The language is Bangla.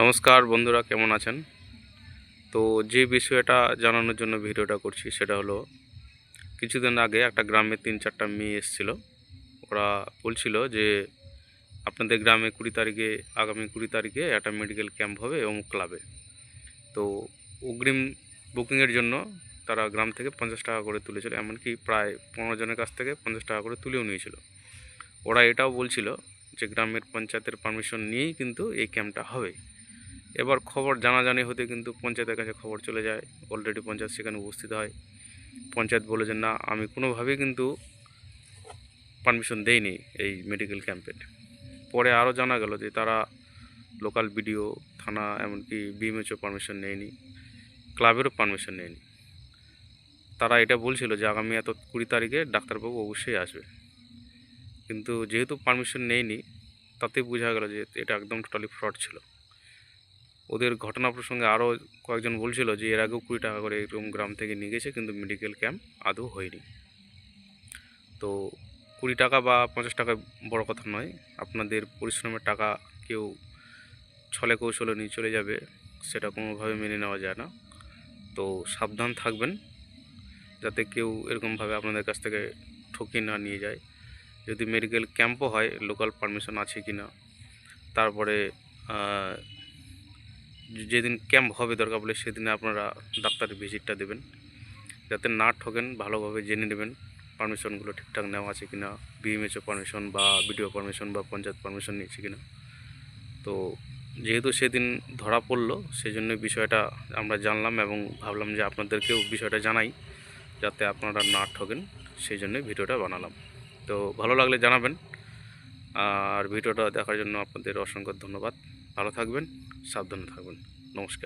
নমস্কার বন্ধুরা, কেমন আছেন? তো যে বিষয়টা জানানোর জন্য ভিডিওটা করছি সেটা হলো, কিছুদিন আগে একটা গ্রামে তিন চারটা মেয়ে এসেছিল। ওরা বলছিল যে, আপনাদের গ্রামে কুড়ি তারিখে, আগামী কুড়ি তারিখে একটা মেডিকেল ক্যাম্প হবে অমুক ক্লাবে। তো অগ্রিম বুকিংয়ের জন্য তারা গ্রাম থেকে পঞ্চাশ টাকা করে তুলেছিল, এমনকি প্রায় পনেরো জনের কাছ থেকে পঞ্চাশ টাকা করে তুলেও নিয়েছিল। ওরা এটাও বলছিল যে, গ্রামের পঞ্চায়েতের পারমিশন নিয়েই কিন্তু এই ক্যাম্পটা হবে। এবার খবর জানাজানি হতে কিন্তু পঞ্চায়েতের কাছে খবর চলে যায়। অলরেডি পঞ্চায়েত সেখানে উপস্থিত হয়। পঞ্চায়েত বলে যে, না, আমি কোনোভাবেই কিন্তু পারমিশন দেইনি এই মেডিকেল ক্যাম্পের পরে আরও জানা গেল যে, তারা লোকাল বিডিও থানা, এমনকি বিএমএচও পারমিশন নেয়নি ক্লাবেরও পারমিশন নেয়নি। তারা এটা বলছিল যে, আগামী এত কুড়ি তারিখে ডাক্তারবাবু অবশ্যই আসবে। কিন্তু যেহেতু পারমিশন নেয়নি তাতে বোঝা গেল যে, এটা একদম টোটালি ফ্রড ছিল। ওদের ঘটনা প্রসঙ্গে আরও কয়েকজন বলছিল যে এর আগেও কুড়ি টাকা করে এরকম গ্রাম থেকে নিয়ে গেছে, কিন্তু মেডিকেল ক্যাম্প আদৌ হয়নি। তো কুড়ি টাকা বা পঞ্চাশ টাকা বড় কথা নয়, আপনাদের পরিশ্রমের টাকা কেউ ছলে কৌশলে নিয়ে চলে যাবে, সেটা কোনোভাবে মেনে নেওয়া যায় না। তো সাবধান থাকবেন, যাতে কেউ এরকমভাবে আপনাদের কাছ থেকে ঠকিয়ে না নিয়ে যায়। যদি মেডিকেল ক্যাম্পও হয় লোকাল পারমিশন আছে কি না তারপরে যেদিন ক্যাম্প হবে দরকার বলে সেদিনে আপনারা ডাক্তারের ভিজিটটা দেবেন। যাতে না ঠকেন, ভালোভাবে জেনে নেবেন পারমিশনগুলো ঠিকঠাক নেওয়া আছে কি না বিএমএচও পারমিশন বা বিডিও পারমিশন বা পঞ্চায়েত পারমিশন নিয়েছে কি না তো যেহেতু সেদিন ধরা পড়ল সেই জন্য বিষয়টা আমরা জানলাম এবং ভাবলাম যে আপনাদেরকেও বিষয়টা জানাই, যাতে আপনারা না ঠকেন সেই জন্যই ভিডিওটা বানালাম। তো ভালো লাগলে জানাবেন। আর ভিডিওটা দেখার জন্য আপনাদের অসংখ্য ধন্যবাদ। ভালো থাকবেন সাবধানে থাকবেন। নমস্কার।